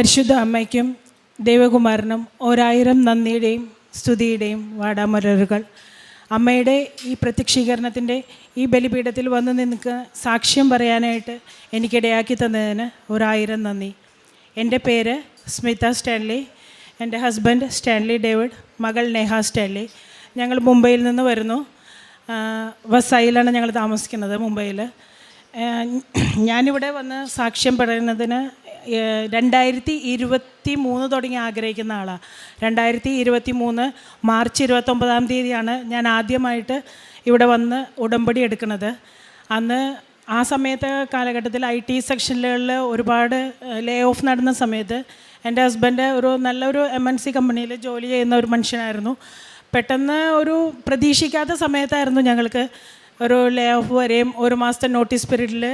പരിശുദ്ധ അമ്മയ്ക്കും ദേവകുമാരനും ഒരായിരം നന്ദിയുടെയും സ്തുതിയുടെയും വാടാമലരുകൾ അമ്മയുടെ ഈ പ്രത്യക്ഷീകരണത്തിന്റെ ഈ ബലിപീഠത്തിൽ വന്ന് നിനക്ക് സാക്ഷ്യം പറയാനായിട്ട് എനിക്കിടയാക്കി തന്നതിന് ഒരായിരം നന്ദി. എന്റെ പേര് സ്മിത സ്റ്റാൻലി എന്റെ ഹസ്ബൻഡ് സ്റ്റാൻലി ഡേവിഡ് മകൾ നേഹ സ്റ്റാൻലി. ഞങ്ങൾ മുംബൈയിൽ നിന്ന് വരുന്നു. വസായിലാണ് ഞങ്ങൾ താമസിക്കുന്നത് മുംബൈയിൽ. ഞാനിവിടെ വന്ന് സാക്ഷ്യം പറയുന്നതിന് രണ്ടായിരത്തി ഇരുപത്തി മൂന്ന് തുടങ്ങി ആഗ്രഹിക്കുന്ന ആളാണ് രണ്ടായിരത്തി ഇരുപത്തി മൂന്ന് മാർച്ച് ഇരുപത്തൊമ്പതാം തീയതിയാണ് ഞാൻ ആദ്യമായിട്ട് ഇവിടെ വന്ന് ഉടമ്പടി എടുക്കുന്നത്. അന്ന് ആ സമയത്തെ കാലഘട്ടത്തിൽ ഐ ടി സെക്ഷനുകളിൽ ഒരുപാട് ലേ ഓഫ് നടന്ന സമയത്ത് എന്റെ ഹസ്ബൻഡ് ഒരു നല്ലൊരു എം എൻ സി കമ്പനിയിൽ ജോലി ചെയ്യുന്ന ഒരു മനുഷ്യനായിരുന്നു. പെട്ടെന്ന് ഒരു പ്രതീക്ഷിക്കാത്ത സമയത്തായിരുന്നു ഞങ്ങൾക്ക് ഒരു ലേ ഓഫ് വരെയും ഒരു മാസത്തെ നോട്ടീസ് പീരീഡിൽ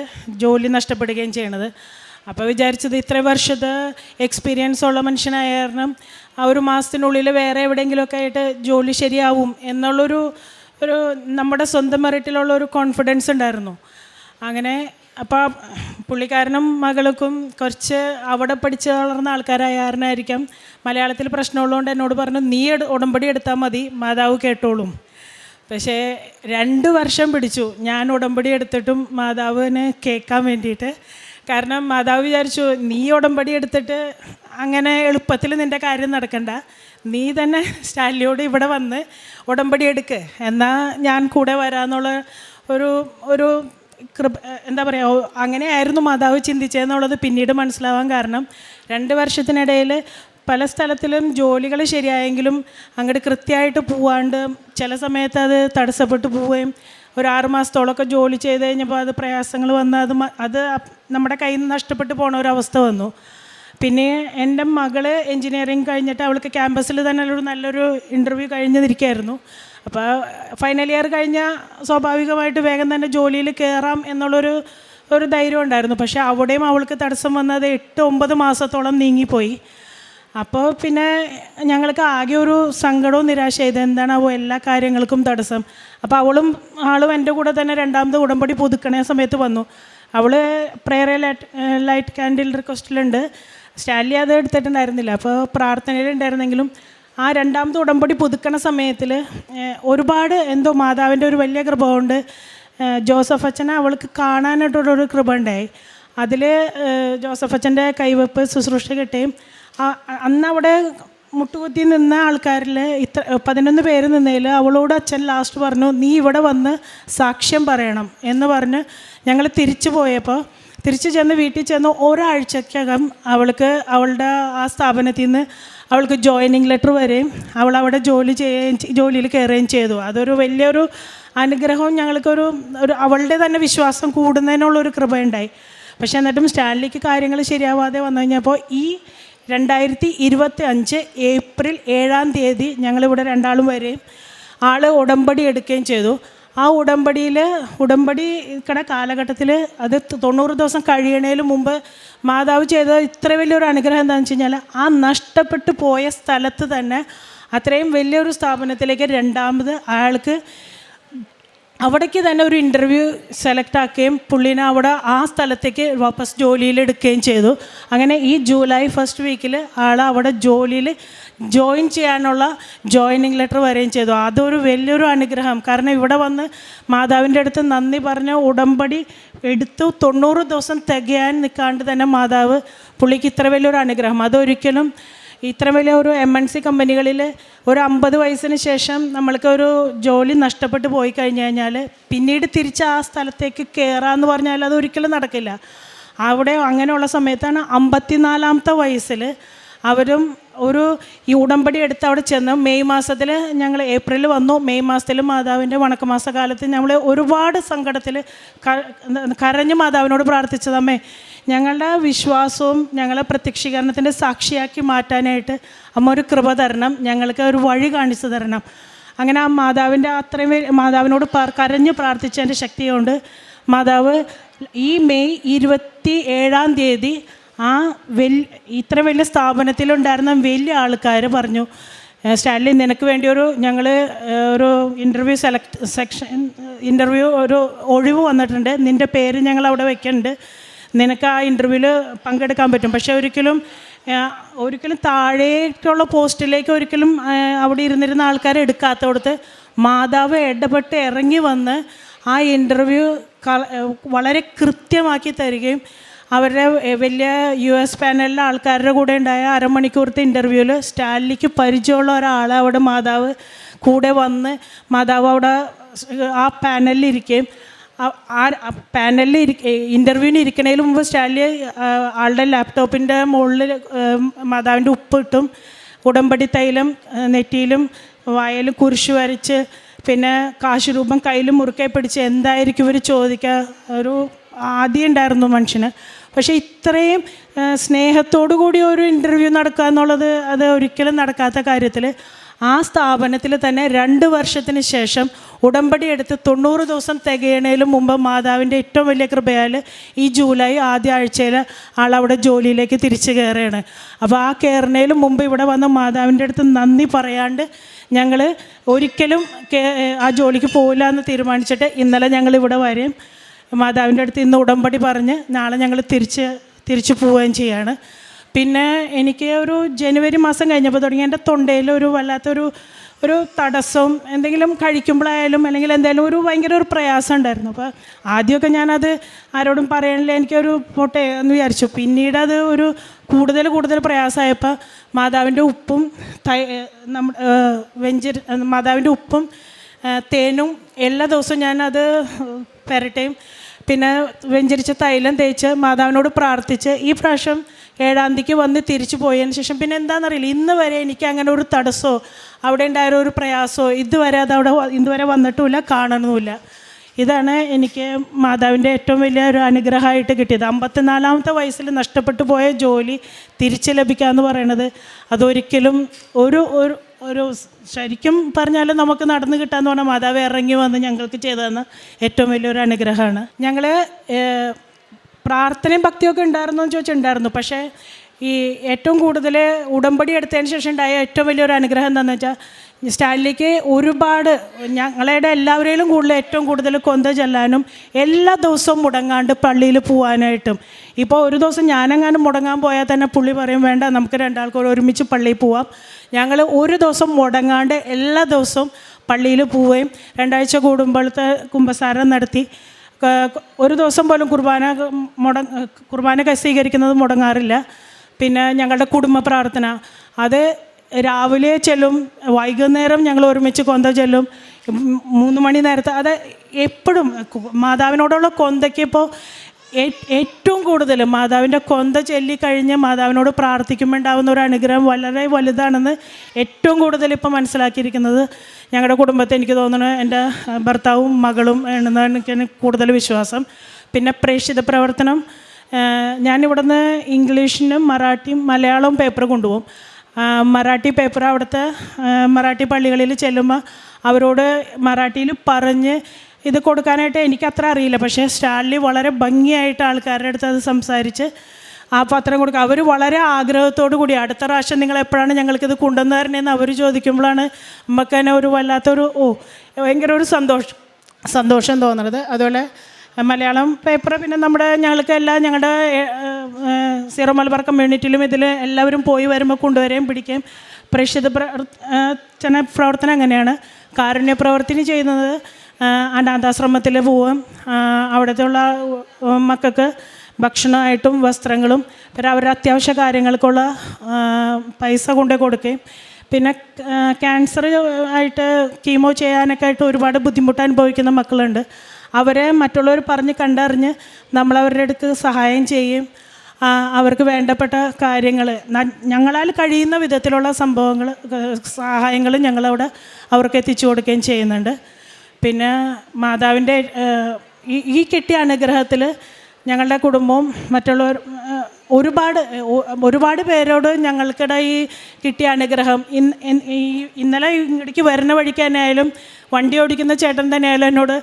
ജോലി നഷ്ടപ്പെടുകയും ചെയ്യണത്. അപ്പോൾ വിചാരിച്ചത് ഇത്ര വർഷത്തെ എക്സ്പീരിയൻസ് ഉള്ള മനുഷ്യനായ കാരണം ആ ഒരു മാസത്തിനുള്ളിൽ വേറെ എവിടെയെങ്കിലുമൊക്കെ ആയിട്ട് ജോലി ശരിയാവും എന്നുള്ളൊരു ഒരു നമ്മുടെ സ്വന്തം മെറിറ്റിലുള്ള ഒരു കോൺഫിഡൻസ് ഉണ്ടായിരുന്നു. അങ്ങനെ അപ്പോൾ പുള്ളിക്കാരനും മകൾക്കും കുറച്ച് അവിടെ പഠിച്ച് വളർന്ന ആൾക്കാരായ കാരണമായിരിക്കാം മലയാളത്തിൽ പ്രശ്നമുള്ളതുകൊണ്ട് എന്നോട് പറഞ്ഞു നീ ഉടമ്പടി എടുത്താൽ മതി മാതാവ് കേട്ടോളും. പക്ഷേ രണ്ട് വർഷം പിടിച്ചു. ഞാൻ ഉടമ്പടി എടുത്തിട്ടും മാതാവിന് കേൾക്കാൻ വേണ്ടിയിട്ട്. കാരണം മാതാവ് വിചാരിച്ചു നീ ഉടമ്പടി എടുത്തിട്ട് അങ്ങനെ എളുപ്പത്തിൽ നിന്റെ കാര്യം നടക്കണ്ട. നീ തന്നെ സ്റ്റാലിയോട് ഇവിടെ വന്ന് ഉടമ്പടി എടുക്ക്. എന്നാൽ ഞാൻ കൂടെ വരാമെന്നുള്ള ഒരു ഒരു കൃപ എന്താ പറയുക അങ്ങനെയായിരുന്നു മാതാവ് ചിന്തിച്ചതെന്നുള്ളത് പിന്നീട് മനസ്സിലാവാൻ കാരണം രണ്ട് വർഷത്തിനിടയിൽ പല സ്ഥലത്തിലും ജോലികൾ ശരിയായെങ്കിലും അങ്ങോട്ട് കൃത്യമായിട്ട് പോവാണ്ട് ചില സമയത്ത് അത് തടസ്സപ്പെട്ടു പോവുകയും ഒരു ആറ് മാസത്തോളമൊക്കെ ജോലി ചെയ്ത് കഴിഞ്ഞപ്പോൾ അത് പ്രയാസങ്ങൾ വന്ന് അത് അത് നമ്മുടെ കയ്യിൽ നിന്ന് നഷ്ടപ്പെട്ടു പോണ ഒരവസ്ഥ വന്നു. പിന്നെ എന്റെ മകൾ എൻജിനീയറിങ് കഴിഞ്ഞിട്ട് അവൾക്ക് ക്യാമ്പസിൽ തന്നെ ഒരു നല്ലൊരു ഇന്റർവ്യൂ കഴിഞ്ഞിരിക്കുകയായിരുന്നു. അപ്പോൾ ഫൈനൽ ഇയർ കഴിഞ്ഞാൽ സ്വാഭാവികമായിട്ട് വേഗം തന്നെ ജോലിയിൽ കയറാം എന്നുള്ളൊരു ഒരു ധൈര്യം ഉണ്ടായിരുന്നു. പക്ഷേ അവിടെയും അവൾക്ക് തടസ്സം വന്നത് എട്ട് ഒമ്പത് മാസത്തോളം നീങ്ങിപ്പോയി. അപ്പോൾ പിന്നെ ഞങ്ങൾക്ക് ആകെ ഒരു സങ്കടവും നിരാശ ഇത് അവ എല്ലാ കാര്യങ്ങൾക്കും തടസ്സം. അപ്പോൾ അവളും ആളും എന്റെ കൂടെ തന്നെ രണ്ടാമത് ഉടമ്പടി പുതുക്കണ സമയത്ത് വന്നു. അവൾ പ്രേയറെ ലൈറ്റ് ലൈറ്റ് ക്യാൻഡിൽ റിക്വസ്റ്റിലുണ്ട് സ്റ്റാൻലി അത് എടുത്തിട്ടുണ്ടായിരുന്നില്ല. അപ്പോൾ പ്രാർത്ഥനയിലുണ്ടായിരുന്നെങ്കിലും ആ രണ്ടാമത് ഉടമ്പടി പുതുക്കണ സമയത്തിൽ ഒരുപാട് എന്തോ മാതാവിന്റെ ഒരു വലിയ കൃപ കൊണ്ട് ജോസഫ് അച്ഛനെ അവൾക്ക് കാണാനായിട്ടുള്ളൊരു കൃപ ഉണ്ടായി. അതിൽ ജോസഫ് അച്ഛന്റെ കൈവെപ്പ് ശുശ്രൂഷ കിട്ടുകയും അന്ന് അവിടെ മുട്ടുകുത്തി നിന്ന ആൾക്കാരിൽ ഇത്ര പതിനൊന്ന് പേര് നിന്നതിൽ അവളോട് അച്ഛൻ ലാസ്റ്റ് പറഞ്ഞു നീ ഇവിടെ വന്ന് സാക്ഷ്യം പറയണം എന്ന് പറഞ്ഞ് ഞങ്ങൾ തിരിച്ചു പോയപ്പോൾ തിരിച്ചു ചെന്ന് വീട്ടിൽ ചെന്ന് ഒരാഴ്ചക്കകം അവൾക്ക് അവളുടെ ആ സ്ഥാപനത്തിൽ നിന്ന് അവൾക്ക് ജോയിനിങ് ലെറ്റർ വരെയും അവൾ അവിടെ ജോലി ചെയ്യുകയും ജോലിയിൽ കയറുകയും ചെയ്തു. അതൊരു വലിയൊരു അനുഗ്രഹവും ഞങ്ങൾക്കൊരു ഒരു അവളുടെ തന്നെ വിശ്വാസം കൂടുന്നതിനുള്ളൊരു കൃപയുണ്ടായി. പക്ഷേ എന്നിട്ടും സ്റ്റാൻലിക്ക് കാര്യങ്ങൾ ശരിയാവാതെ വന്നു കഴിഞ്ഞപ്പോൾ ഈ രണ്ടായിരത്തി ഇരുപത്തി അഞ്ച് ഏപ്രിൽ ഏഴാം തീയതി ഞങ്ങളിവിടെ രണ്ടാളും വരെയും ആൾ ഉടമ്പടി എടുക്കുകയും ചെയ്തു. ആ ഉടമ്പടിയിൽ ഉടമ്പടി കട കാലഘട്ടത്തിൽ അത് തൊണ്ണൂറ് ദിവസം കഴിയണേന് മുമ്പ് മാതാവ് ചെയ്ത ഇത്ര വലിയൊരു അനുഗ്രഹം എന്താണെന്ന് വെച്ച് കഴിഞ്ഞാൽ ആ നഷ്ടപ്പെട്ടു പോയ സ്ഥലത്ത് തന്നെ അത്രയും വലിയൊരു സ്ഥാപനത്തിലേക്ക് രണ്ടാമത് അയാൾക്ക് അവിടേക്ക് തന്നെ ഒരു ഇന്റർവ്യൂ സെലക്ട് ആക്കുകയും പുള്ളിനെ അവിടെ ആ സ്ഥലത്തേക്ക് വാപ്പസ് ജോലിയിൽ എടുക്കുകയും ചെയ്തു. അങ്ങനെ ഈ ജൂലൈ ഫസ്റ്റ് വീക്കിൽ ആൾ അവിടെ ജോലിയിൽ ജോയിൻ ചെയ്യാനുള്ള ജോയിനിങ് ലെറ്റർ വരികയും ചെയ്തു. അതൊരു വലിയൊരു അനുഗ്രഹം. കാരണം ഇവിടെ വന്ന് മാതാവിന്റെ അടുത്ത് നന്ദി പറഞ്ഞ ഉടമ്പടി എടുത്തു തൊണ്ണൂറ് ദിവസം തികയാൻ നിൽക്കാണ്ട് തന്നെ മാതാവ് പുള്ളിക്ക് ഇത്ര വലിയൊരു അനുഗ്രഹം. അതൊരിക്കലും ഇത്ര വലിയ ഒരു എം എൻ സി കമ്പനികളിൽ ഒരു അമ്പത് വയസ്സിന് ശേഷം നമ്മൾക്ക് ഒരു ജോലി നഷ്ടപ്പെട്ട് പോയി കഴിഞ്ഞു കഴിഞ്ഞാൽ പിന്നീട് തിരിച്ച് ആ സ്ഥലത്തേക്ക് കയറാമെന്ന് പറഞ്ഞാൽ അത് ഒരിക്കലും നടക്കില്ല. അവിടെ അങ്ങനെയുള്ള സമയത്താണ് അമ്പത്തിനാലാമത്തെ വയസ്സിൽ അവരും ഒരു ഈ ഉടമ്പടി എടുത്ത് അവിടെ ചെന്ന് മെയ് മാസത്തിൽ ഞങ്ങൾ ഏപ്രിൽ വന്നു. മെയ് മാസത്തിൽ മാതാവിന്റെ വണക്കമാസ കാലത്ത് ഞങ്ങൾ ഒരുപാട് സങ്കടത്തിൽ കരഞ്ഞ് മാതാവിനോട് പ്രാർത്ഥിച്ചതമ്മേ ഞങ്ങളുടെ വിശ്വാസവും ഞങ്ങളെ പ്രത്യക്ഷീകരണത്തിന്റെ സാക്ഷിയാക്കി മാറ്റാനായിട്ട് അമ്മ ഒരു കൃപ തരണം ഞങ്ങൾക്ക് ഒരു വഴി കാണിച്ചു തരണം. അങ്ങനെ ആ മാതാവിന്റെ അത്രയും മാതാവിനോട് കരഞ്ഞ് പ്രാർത്ഥിച്ചതിന്റെ ശക്തി കൊണ്ട് മാതാവ് ഈ മെയ് ഇരുപത്തി ഏഴാം തീയതി ആ വലിയ ഇത്ര വലിയ സ്ഥാപനത്തിലുണ്ടായിരുന്ന വലിയ ആൾക്കാർ പറഞ്ഞു സ്റ്റാലിൻ നിനക്ക് വേണ്ടി ഒരു ഞങ്ങൾ ഒരു ഇന്റർവ്യൂ സെലക്ട് സെക്ഷൻ ഇന്റർവ്യൂ ഒരു ഒഴിവ് വന്നിട്ടുണ്ട്. നിന്റെ പേര് ഞങ്ങൾ അവിടെ വെക്കുന്നുണ്ട് നിനക്ക് ആ ഇന്റർവ്യൂവിൽ പങ്കെടുക്കാൻ പറ്റും. പക്ഷേ ഒരിക്കലും ഒരിക്കലും താഴേക്കുള്ള പോസ്റ്റിലേക്ക് ഒരിക്കലും അവിടെ ഇരുന്നിരുന്ന ആൾക്കാരെ എടുക്കാത്തടത്ത് മാതാവ് ഇടപെട്ട് ഇറങ്ങി വന്ന് ആ ഇന്റർവ്യൂ വളരെ കൃത്യമാക്കി തരികയും അവരുടെ വലിയ യു എസ് പാനലിലെ ആൾക്കാരുടെ കൂടെ ഉണ്ടായ അരമണിക്കൂറത്തെ ഇന്റർവ്യൂവിൽ സ്റ്റാലിക്ക് പരിചയമുള്ള ഒരാൾ അവിടെ മാതാവ് കൂടെ വന്ന് മാതാവ് അവിടെ ആ പാനലിൽ ഇരിക്കുകയും ആ- പാനലിൽ ഇരി ഇന്റർവ്യൂവിന് ഇരിക്കണതിന് മുമ്പ് സ്റ്റാലി ആളുടെ ലാപ്ടോപ്പിന്റെ മുകളിൽ മാതാവിന്റെ ഉപ്പിട്ടും ഉടമ്പടി തൈലം നെറ്റിയിലും വായലും കുരിശ് വരച്ച് പിന്നെ കാശുരൂപം കയ്യിലും മുറുക്കെ പിടിച്ച് എന്തായിരിക്കും ഇവർ ചോദിക്കുക ഒരു ആദ്യം ഉണ്ടായിരുന്നു മനുഷ്യന്. പക്ഷേ ഇത്രയും സ്നേഹത്തോടു കൂടി ഒരു ഇന്റർവ്യൂ നടക്കുക എന്നുള്ളത് അത് ഒരിക്കലും നടക്കാത്ത കാര്യത്തിൽ ആ സ്ഥാപനത്തിൽ തന്നെ രണ്ട് വർഷത്തിന് ശേഷം ഉടമ്പടി എടുത്ത് തൊണ്ണൂറ് ദിവസം തികയണതിലും മുമ്പ് മാതാവിന്റെ ഏറ്റവും വലിയ കൃപയാൽ ഈ ജൂലൈ ആദ്യ ആഴ്ചയിൽ ആളവിടെ ജോലിയിലേക്ക് തിരിച്ചു കയറുകയാണ്. അപ്പോൾ ആ കയറണേലും മുമ്പ് ഇവിടെ വന്ന മാതാവിന്റെ അടുത്ത് നന്ദി പറയാണ്ട് ഞങ്ങൾ ഒരിക്കലും ആ ജോലിക്ക് പോകില്ല എന്ന് തീരുമാനിച്ചിട്ട് ഇന്നലെ ഞങ്ങൾ ഇവിടെ വരെയും മാതാവിന്റെ അടുത്ത് ഇന്ന് ഉടമ്പടി പറഞ്ഞ് നാളെ ഞങ്ങൾ തിരിച്ച് തിരിച്ചു പോവുകയും ചെയ്യാണ്. പിന്നെ എനിക്ക് ഒരു ജനുവരി മാസം കഴിഞ്ഞപ്പോൾ തുടങ്ങി. എന്റെ തൊണ്ടയിൽ ഒരു വല്ലാത്തൊരു ഒരു തടസ്സവും എന്തെങ്കിലും കഴിക്കുമ്പോഴായാലും അല്ലെങ്കിൽ എന്തായാലും ഒരു ഭയങ്കര ഒരു പ്രയാസം ഉണ്ടായിരുന്നു. അപ്പോൾ ആദ്യമൊക്കെ ഞാനത് ആരോടും പറയണില്ല എനിക്കൊരു പോട്ടെ എന്ന് വിചാരിച്ചു. പിന്നീട് അത് ഒരു കൂടുതൽ കൂടുതൽ പ്രയാസമായപ്പോൾ മാതാവിന്റെ ഉപ്പും തൈ നമ്മ വെഞ്ചർ മാതാവിന്റെ ഉപ്പും തേനും എല്ലാ ദിവസവും ഞാനത് പെരട്ടയും പിന്നെ വെഞ്ചരിച്ച തൈലം തേച്ച് മാതാവിനോട് പ്രാർത്ഥിച്ച് ഈ പ്രാവശ്യം ഏഴാം തീയതിക്ക് വന്ന് തിരിച്ചു പോയതിന് ശേഷം പിന്നെ എന്താണെന്നറിയില്ല. ഇന്ന് വരെ എനിക്ക് അങ്ങനെ ഒരു തടസ്സമോ അവിടെ ഉണ്ടായ ഒരു പ്രയാസമോ ഇതുവരെ അത് അവിടെ ഇതുവരെ വന്നിട്ടുമില്ല കാണണമില്ല ഇതാണ് എനിക്ക് മാതാവിന്റെ ഏറ്റവും വലിയ ഒരു അനുഗ്രഹമായിട്ട് കിട്ടിയത്. അമ്പത്തിനാലാമത്തെ വയസ്സിൽ നഷ്ടപ്പെട്ടു പോയ ജോലി തിരിച്ചു ലഭിക്കുക എന്ന് പറയണത് അതൊരിക്കലും ഒരു ഒരു ഒരു ശരിക്കും പറഞ്ഞാൽ നമുക്ക് നടന്നു കിട്ടാന്ന് പറഞ്ഞാൽ മാതാവ് ഇറങ്ങി വന്ന് ഞങ്ങൾക്ക് ചെയ്തതെന്ന് ഏറ്റവും വലിയൊരു അനുഗ്രഹമാണ്. ഞങ്ങൾ പ്രാർത്ഥനയും ഭക്തിയൊക്കെ ഉണ്ടായിരുന്നു എന്ന് ചോദിച്ചാൽ ഉണ്ടായിരുന്നു പക്ഷേ ഈ ഏറ്റവും കൂടുതൽ ഉടമ്പടി എടുത്തതിന് ശേഷം ഉണ്ടായ ഏറ്റവും വലിയൊരു അനുഗ്രഹം എന്താണെന്ന് വെച്ചാൽ സ്റ്റാലിലേക്ക് ഒരുപാട് ഞങ്ങളുടെ എല്ലാവരെയും കൂടുതൽ ഏറ്റവും കൂടുതൽ കൊന്ത ചെല്ലാനും എല്ലാ ദിവസവും മുടങ്ങാണ്ട് പള്ളിയിൽ പോകാനായിട്ടും ഇപ്പോൾ ഒരു ദിവസം ഞാനെങ്ങാനും മുടങ്ങാൻ പോയാൽ തന്നെ പുള്ളി പറയും വേണ്ട നമുക്ക് രണ്ടാൾക്കും ഒരുമിച്ച് പള്ളിയിൽ പോവാം. ഞങ്ങൾ ഒരു ദിവസം മുടങ്ങാണ്ട് എല്ലാ ദിവസവും പള്ളിയിൽ പോവുകയും രണ്ടാഴ്ച കൂടുമ്പോഴത്തെ കുമ്പസാരം നടത്തി. ഒരു ദിവസം പോലും കുർബാന മുട കുർബാന സ്വീകരിക്കുന്നത് മുടങ്ങാറില്ല. പിന്നെ ഞങ്ങളുടെ കുടുംബ പ്രാർത്ഥന. അത് രാവിലെ ചെല്ലും വൈകുന്നേരം ഞങ്ങൾ ഒരുമിച്ച് കൊന്ത ചെല്ലും മൂന്ന് മണി നേരത്തെ. അത് എപ്പോഴും മാതാവിനോടുള്ള കൊന്തയ്ക്ക് ഇപ്പോൾ ഏറ്റവും കൂടുതൽ മാതാവിന്റെ കൊന്ത ചൊല്ലിക്കഴിഞ്ഞ് മാതാവിനോട് പ്രാർത്ഥിക്കുമ്പോൾ ഉണ്ടാകുന്ന ഒരു അനുഗ്രഹം വളരെ വലുതാണെന്ന് ഏറ്റവും കൂടുതൽ ഇപ്പോൾ മനസ്സിലാക്കിയിരിക്കുന്നത് ഞങ്ങളുടെ കുടുംബത്തെ എനിക്ക് തോന്നുന്നു എന്റെ ഭർത്താവും മകളും ആണെന്നാണ് എനിക്ക് കൂടുതൽ വിശ്വാസം. പിന്നെ പ്രേക്ഷിത പ്രവർത്തനം ഞാനിവിടുന്ന് ഇംഗ്ലീഷിനും മറാഠിയും മലയാളവും പേപ്പർ കൊണ്ടുപോകും. മറാഠി പേപ്പർ അവിടുത്തെ മറാഠി പള്ളികളിൽ ചെല്ലുമ്പോൾ അവരോട് മറാഠിയിൽ പറഞ്ഞ് ഇത് കൊടുക്കാനായിട്ട് എനിക്ക് അത്ര അറിയില്ല. പക്ഷേ സ്റ്റാൻലി വളരെ ഭംഗിയായിട്ട് ആൾക്കാരുടെ അടുത്ത് അത് സംസാരിച്ച് ആ പത്രം കൊടുക്കുക. അവർ വളരെ ആഗ്രഹത്തോടു കൂടി അടുത്ത പ്രാവശ്യം നിങ്ങൾ എപ്പോഴാണ് ഞങ്ങൾക്കിത് കൊണ്ടുവന്ന് തരണേന്ന് അവർ ചോദിക്കുമ്പോഴാണ് നമുക്ക് തന്നെ ഒരു വല്ലാത്തൊരു ഓ ഭയങ്കര ഒരു സന്തോഷം സന്തോഷം തോന്നുന്നത്. അതുപോലെ മലയാളം പേപ്പർ പിന്നെ നമ്മുടെ ഞങ്ങൾക്ക് എല്ലാം ഞങ്ങളുടെ സീറോ മലബാർ കമ്മ്യൂണിറ്റിയിലും ഇതിൽ എല്ലാവരും പോയി വരുമ്പോൾ കൊണ്ടുവരുകയും പിടിക്കുകയും പ്രേക്ഷിത പ്രവർത്തന പ്രവർത്തനം അങ്ങനെയാണ്. കാരുണ്യ പ്രവർത്തനം ചെയ്യുന്നത്. അനാഥാശ്രമത്തിൽ പോവും. അവിടുത്തെ ഉള്ള മക്കൾക്ക് ഭക്ഷണമായിട്ടും വസ്ത്രങ്ങളും പിന്നെ അവരുടെ അത്യാവശ്യ കാര്യങ്ങൾക്കുള്ള പൈസ കൊണ്ടു കൊടുക്കുകയും. പിന്നെ ക്യാൻസർ ആയിട്ട് കീമോ ചെയ്യാനൊക്കെ ആയിട്ട് ഒരുപാട് ബുദ്ധിമുട്ട് അനുഭവിക്കുന്ന മക്കളുണ്ട്. അവരെ മറ്റുള്ളവർ പറഞ്ഞ് കണ്ടറിഞ്ഞ് നമ്മളവരുടെ അടുത്ത് സഹായം ചെയ്യും. അവർക്ക് വേണ്ടപ്പെട്ട കാര്യങ്ങൾ ഞങ്ങളാൽ കഴിയുന്ന വിധത്തിലുള്ള സംഭവങ്ങൾ സഹായങ്ങൾ ഞങ്ങളവിടെ അവർക്ക് എത്തിച്ചു കൊടുക്കുകയും ചെയ്യുന്നുണ്ട്. പിന്നെ മാതാവിന്റെ ഈ കിട്ടിയ അനുഗ്രഹത്തിൽ ഞങ്ങളുടെ കുടുംബവും മറ്റുള്ളവർ ഒരുപാട് ഒരുപാട് പേരോട് ഞങ്ങൾക്കിടെ ഈ കിട്ടിയ അനുഗ്രഹം. ഈ ഇന്നലെ ഇങ്ങോട്ടേക്ക് വരുന്ന വഴിക്ക് തന്നെ ആയാലും വണ്ടി ഓടിക്കുന്ന ചേട്ടൻ തന്നെ ആയാലും എന്നോട്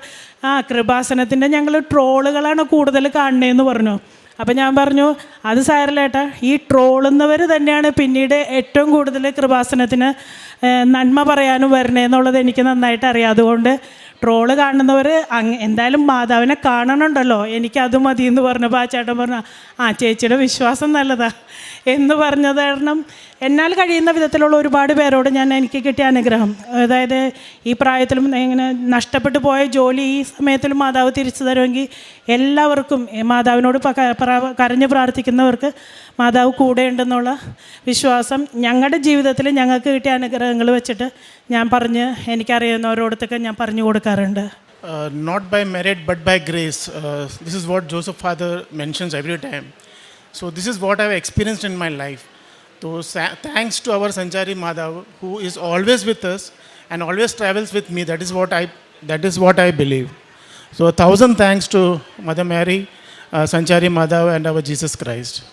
ആ കൃപാസനത്തിന്റെ ഞങ്ങൾ ട്രോളുകളാണ് കൂടുതൽ കാണണേന്ന് പറഞ്ഞു. അപ്പം ഞാൻ പറഞ്ഞു അത് സാരല്ലേട്ടാ ഈ ട്രോളുന്നവർ തന്നെയാണ് പിന്നീട് ഏറ്റവും കൂടുതൽ കൃപാസനത്തിന് നന്മ പറയാനും വരണേന്നുള്ളത് എനിക്ക് നന്നായിട്ട് അറിയാം. അതുകൊണ്ട് ട്രോൾ കാണുന്നവർ എന്തായാലും മാതാവിനെ കാണണമുണ്ടല്ലോ എനിക്കത് മതി എന്ന് പറഞ്ഞപ്പോൾ ആ ചേട്ടൻ പറഞ്ഞു ആ ചേച്ചിയുടെ വിശ്വാസം നല്ലതാ. എന്ന് പറഞ്ഞത് കാരണം എന്നാൽ കഴിയുന്ന വിധത്തിലുള്ള ഒരുപാട് പേരോട് ഞാൻ എനിക്ക് കിട്ടിയ അനുഗ്രഹം അതായത് ഈ പ്രായത്തിലും ഇങ്ങനെ നഷ്ടപ്പെട്ടു പോയ ജോലി ഈ സമയത്തിലും മാതാവ് തിരിച്ചു തരുമെങ്കിൽ എല്ലാവർക്കും മാതാവിനോട് കരഞ്ഞു പ്രാർത്ഥിക്കുന്നവർക്ക് മാതാവ് കൂടെയുണ്ടെന്നുള്ള വിശ്വാസം ഞങ്ങളുടെ ജീവിതത്തിൽ ഞങ്ങൾക്ക് കിട്ടിയ അനുഗ്രഹങ്ങൾ വെച്ചിട്ട് ഞാൻ പറഞ്ഞ് എനിക്കറിയുന്നവരോടത്തൊക്കെ ഞാൻ പറഞ്ഞു കൊടുക്കാറുണ്ട് Uh, not by merit but by grace. Uh, this is what Joseph Father mentions every time. So this is what I've experienced in my life. So thanks to our Sanchari Madhav, who is always with us and always travels with me. That is what I that is what I believe. So a thousand thanks to Mother Mary, uh, Sanchari Madhav, and our Jesus Christ.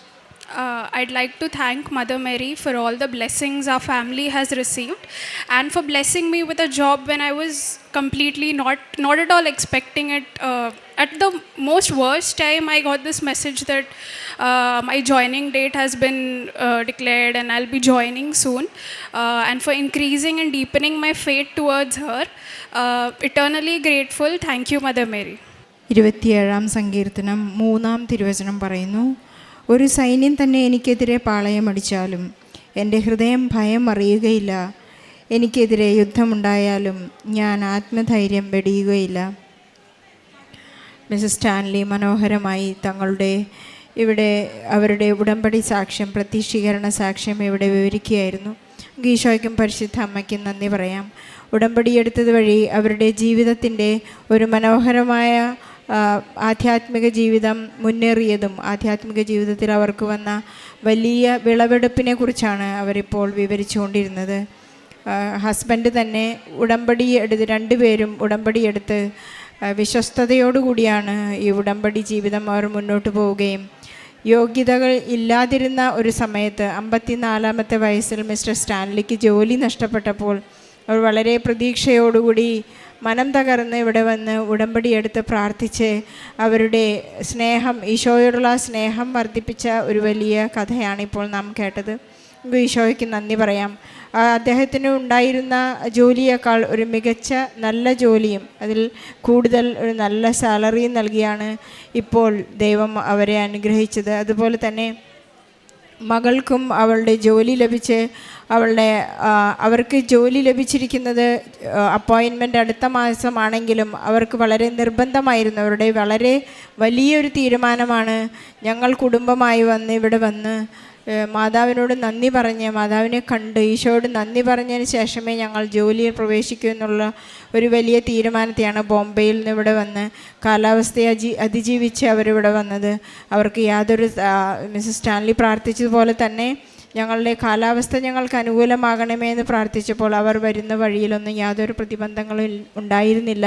Uh, I'd like to thank Mother Mary for all the blessings our family has received and for blessing me with a job when I was completely not not at all expecting it. Uh, at the most worst time, I got this message that uh, my joining date has been uh, declared and I'll be joining soon. Uh, and for increasing and deepening my faith towards her, uh, eternally grateful. Thank you, Mother Mary. ഇരുപത്തിയേഴാം സങ്കീർത്തനം മൂന്നാം തിരുവചനം പറയുന്നു ഒരു സൈന്യം തന്നെ എനിക്കെതിരെ പാളയമടിച്ചാലും എന്റെ ഹൃദയം ഭയം അറിയുകയില്ല. എനിക്കെതിരെ യുദ്ധമുണ്ടായാലും ഞാൻ ആത്മധൈര്യം വെടിയുകയില്ല. മിസ്സസ് സ്റ്റാൻലി മനോഹരമായി തങ്ങളുടെ ഇവിടെ അവരുടെ ഉടമ്പടി സാക്ഷ്യം പ്രത്യക്ഷീകരണ സാക്ഷ്യം ഇവിടെ വിവരിക്കുകയായിരുന്നു. ഗീഷോയ്ക്കും പരിശുദ്ധ അമ്മയ്ക്കും നന്ദി പറയാം. ഉടമ്പടി എടുത്തത് വഴി അവരുടെ ജീവിതത്തിന്റെ ഒരു മനോഹരമായ ആധ്യാത്മിക ജീവിതം മുന്നേറിയതും ആധ്യാത്മിക ജീവിതത്തിൽ അവർക്ക് വന്ന വലിയ വിളവെടുപ്പിനെ കുറിച്ചാണ് അവരിപ്പോൾ വിവരിച്ചുകൊണ്ടിരുന്നത്. ഹസ്ബൻഡ് തന്നെ ഉടമ്പടി എടുത്ത് രണ്ടുപേരും ഉടമ്പടി എടുത്ത് വിശ്വസ്തയോടുകൂടിയാണ് ഈ ഉടമ്പടി ജീവിതം അവർ മുന്നോട്ട് പോവുകയും. യോഗ്യതകൾ ഇല്ലാതിരുന്ന ഒരു സമയത്ത് അമ്പത്തിനാലാമത്തെ വയസ്സിൽ മിസ്റ്റർ സ്റ്റാൻലിക്ക് ജോലി നഷ്ടപ്പെട്ടപ്പോൾ അവർ വളരെ പ്രതീക്ഷയോടുകൂടി മനം തകർന്ന് ഇവിടെ വന്ന് ഉടമ്പടി എടുത്ത് പ്രാർത്ഥിച്ച് അവരുടെ സ്നേഹം ഈശോയോടുള്ള സ്നേഹം വർദ്ധിപ്പിച്ച ഒരു വലിയ കഥയാണ് ഇപ്പോൾ നാം കേട്ടത്. ഈശോയ്ക്ക് നന്ദി പറയാം. അദ്ദേഹത്തിന് ഉണ്ടായിരുന്ന ജോലിയേക്കാൾ ഒരു മികച്ച നല്ല ജോലിയും അതിൽ കൂടുതൽ ഒരു നല്ല സാലറിയും നൽകിയാണ് ഇപ്പോൾ ദൈവം അവരെ അനുഗ്രഹിച്ചത്. അതുപോലെ തന്നെ മകൾക്കും അവളുടെ ജോലി ലഭിച്ച് അവളുടെ അവർക്ക് ജോലി ലഭിച്ചിരിക്കുന്നത് അപ്പോയിൻമെന്റ് അടുത്ത മാസമാണെങ്കിലും അവർക്ക് വളരെ നിർബന്ധമായിരുന്നു. അവരുടെ വളരെ വലിയൊരു തീരുമാനമാണ് ഞങ്ങൾ കുടുംബമായി വന്ന് ഇവിടെ വന്ന് മാതാവിനോട് നന്ദി പറഞ്ഞ് മാതാവിനെ കണ്ട് ഈശോയോട് നന്ദി പറഞ്ഞതിന് ശേഷമേ ഞങ്ങൾ ജോലിയിൽ പ്രവേശിക്കൂ എന്നുള്ള ഒരു വലിയ തീരുമാനത്തെയാണ് ബോംബെയിൽ നിന്ന് ഇവിടെ വന്ന് കാലാവസ്ഥയെ അജി അതിജീവിച്ച് അവരിവിടെ വന്നത്. അവർക്ക് യാതൊരു മിസ്സസ് സ്റ്റാൻലി പ്രാർത്ഥിച്ചതുപോലെ തന്നെ ഞങ്ങളുടെ കാലാവസ്ഥ ഞങ്ങൾക്ക് അനുകൂലമാകണമേ എന്ന് പ്രാർത്ഥിച്ചപ്പോൾ അവർ വരുന്ന വഴിയിലൊന്നും യാതൊരു പ്രതിബന്ധങ്ങളും ഉണ്ടായിരുന്നില്ല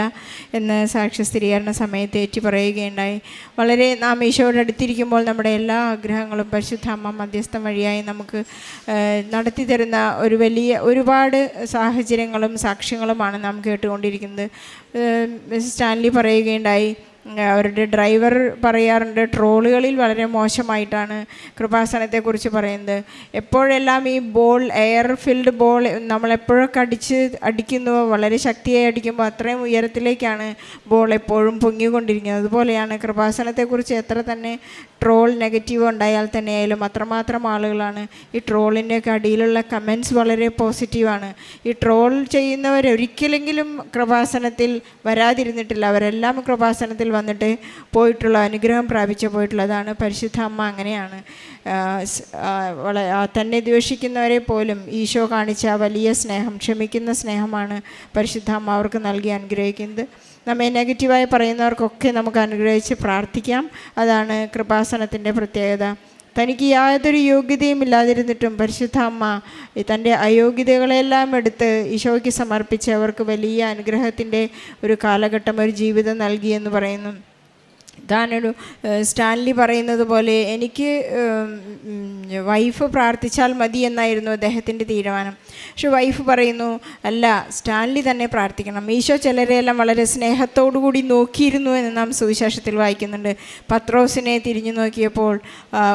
എന്ന് സാക്ഷ്യ സ്ഥിരീകരണ സമയത്ത് ഏറ്റി പറയുകയുണ്ടായി. വളരെ നാം ഈശോയുടെ അടുത്തിരിക്കുമ്പോൾ നമ്മുടെ എല്ലാ ആഗ്രഹങ്ങളും പരിശുദ്ധ അമ്മ മധ്യസ്ഥം വഴിയായി നമുക്ക് നടത്തി തരുന്ന ഒരു വലിയ ഒരുപാട് സാഹചര്യങ്ങളും സാക്ഷ്യങ്ങളുമാണ് നാം കേട്ടുകൊണ്ടിരിക്കുന്നത്. സ്റ്റാൻലി പറയുകയുണ്ടായി അവരുടെ ഡ്രൈവർ പറയാറുണ്ട് ട്രോളുകളിൽ വളരെ മോശമായിട്ടാണ് കൃപാസനത്തെക്കുറിച്ച് പറയുന്നത്. എപ്പോഴെല്ലാം ഈ ബോൾ എയർ ഫിൽഡ് ബോൾ നമ്മളെപ്പോഴൊക്കെ അടിച്ച് അടിക്കുന്നുവോ വളരെ ശക്തിയായി അടിക്കുമ്പോൾ അത്രയും ഉയരത്തിലേക്കാണ് ബോൾ എപ്പോഴും പൊങ്ങിക്കൊണ്ടിരിക്കുന്നത്. അതുപോലെയാണ് കൃപാസനത്തെക്കുറിച്ച് എത്ര തന്നെ ട്രോൾ നെഗറ്റീവ് ഉണ്ടായാൽ തന്നെ ആയാലും അത്രമാത്രം ആളുകളാണ് ഈ ട്രോളിന്റെയൊക്കെ അടിയിലുള്ള കമൻസ് വളരെ പോസിറ്റീവാണ് ഈ ട്രോൾ ചെയ്യുന്നവർ ഒരിക്കലെങ്കിലും കൃപാസനത്തിൽ വരാതിരുന്നിട്ടില്ല. അവരെല്ലാം കൃപാസനത്തിൽ വന്നിട്ട് പോയിട്ടുള്ള അനുഗ്രഹം പ്രാപിച്ചു പോയിട്ടുള്ളതാണ്. പരിശുദ്ധ അമ്മ അങ്ങനെയാണ്. തന്നെ ദ്വേഷിക്കുന്നവരെ പോലും ഈശോ കാണിച്ച വലിയ സ്നേഹം ക്ഷമിക്കുന്ന സ്നേഹമാണ് പരിശുദ്ധ അമ്മ അവർക്ക് നൽകി അനുഗ്രഹിക്കുന്നത്. നമ്മെ നെഗറ്റീവായി പറയുന്നവർക്കൊക്കെ നമുക്ക് അനുഗ്രഹിച്ച് പ്രാർത്ഥിക്കാം. അതാണ് കൃപാസനത്തിന്റെ പ്രത്യേകത. തനിക്ക് യാതൊരു യോഗ്യതയും ഇല്ലാതിരുന്നിട്ടും പരിശുദ്ധ അമ്മ തന്റെ അയോഗ്യതകളെല്ലാം എടുത്ത് ഈശോയ്ക്ക് സമർപ്പിച്ച് അവർക്ക് വലിയ അനുഗ്രഹത്തിന്റെ ഒരു കാലഘട്ടം ഒരു ജീവിതം നൽകിയെന്ന് പറയുന്നു. താനൊരു സ്റ്റാൻലി പറയുന്നത് പോലെ എനിക്ക് വൈഫ് പ്രാർത്ഥിച്ചാൽ മതി എന്നായിരുന്നു അദ്ദേഹത്തിന്റെ തീരുമാനം. പക്ഷെ വൈഫ് പറയുന്നു അല്ല സ്റ്റാൻലി തന്നെ പ്രാർത്ഥിക്കണം. ഈശോ ചിലരെയെല്ലാം വളരെ സ്നേഹത്തോടു കൂടി നോക്കിയിരുന്നു എന്ന് നാം സുവിശേഷത്തിൽ വായിക്കുന്നുണ്ട്. പത്രോസിനെ തിരിഞ്ഞു നോക്കിയപ്പോൾ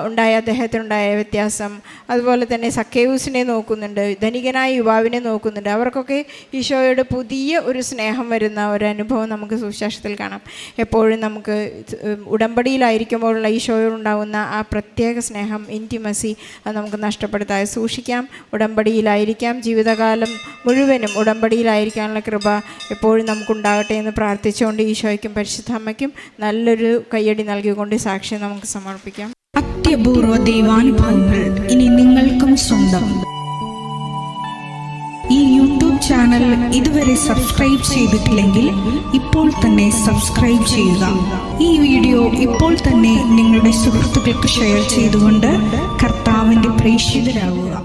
ഉണ്ടായ അദ്ദേഹത്തിനുണ്ടായ വ്യത്യാസം. അതുപോലെ തന്നെ സക്കേവൂസിനെ നോക്കുന്നുണ്ട് ധനികനായ യുവാവിനെ നോക്കുന്നുണ്ട്. അവർക്കൊക്കെ ഈശോയോട് പുതിയ ഒരു സ്നേഹം വരുന്ന ഒരു അനുഭവം നമുക്ക് സുവിശേഷത്തിൽ കാണാം. എപ്പോഴും നമുക്ക് ഉടമ്പടിയിലായിരിക്കുമ്പോഴുള്ള ഈശോയോടുണ്ടാകുന്ന ആ പ്രത്യേക സ്നേഹം ഇന്റിമസി അത് നമുക്ക് നഷ്ടപ്പെടുത്താതെ സൂക്ഷിക്കാം. ഉടമ്പടിയിലായിരിക്കാം ജീവിതകാലം മുഴുവനും ഉടമ്പടിയിലായിരിക്കാനുള്ള കൃപ എപ്പോഴും നമുക്കുണ്ടാകട്ടെ എന്ന് പ്രാർത്ഥിച്ചുകൊണ്ട് ഈശോയ്ക്കും പരിശുദ്ധ അമ്മയ്ക്കും നല്ലൊരു കയ്യടി നൽകിക്കൊണ്ട് സാക്ഷ്യം നമുക്ക് സമർപ്പിക്കാം. അത്യപൂർവ ദൈവാനുഭവങ്ങൾ ഇനി നിങ്ങൾക്കും സ്വന്തം. ഈ യൂട്യൂബ് ചാനൽ ഇതുവരെ സബ്സ്ക്രൈബ് ചെയ്തിട്ടില്ലെങ്കിൽ ഇപ്പോൾ തന്നെ സബ്സ്ക്രൈബ് ചെയ്യുക. ഈ വീഡിയോ ഇപ്പോൾ തന്നെ നിങ്ങളുടെ സുഹൃത്തുക്കൾക്ക് ഷെയർ ചെയ്തുകൊണ്ട് കർത്താവിന്റെ പ്രേക്ഷിതരാകുക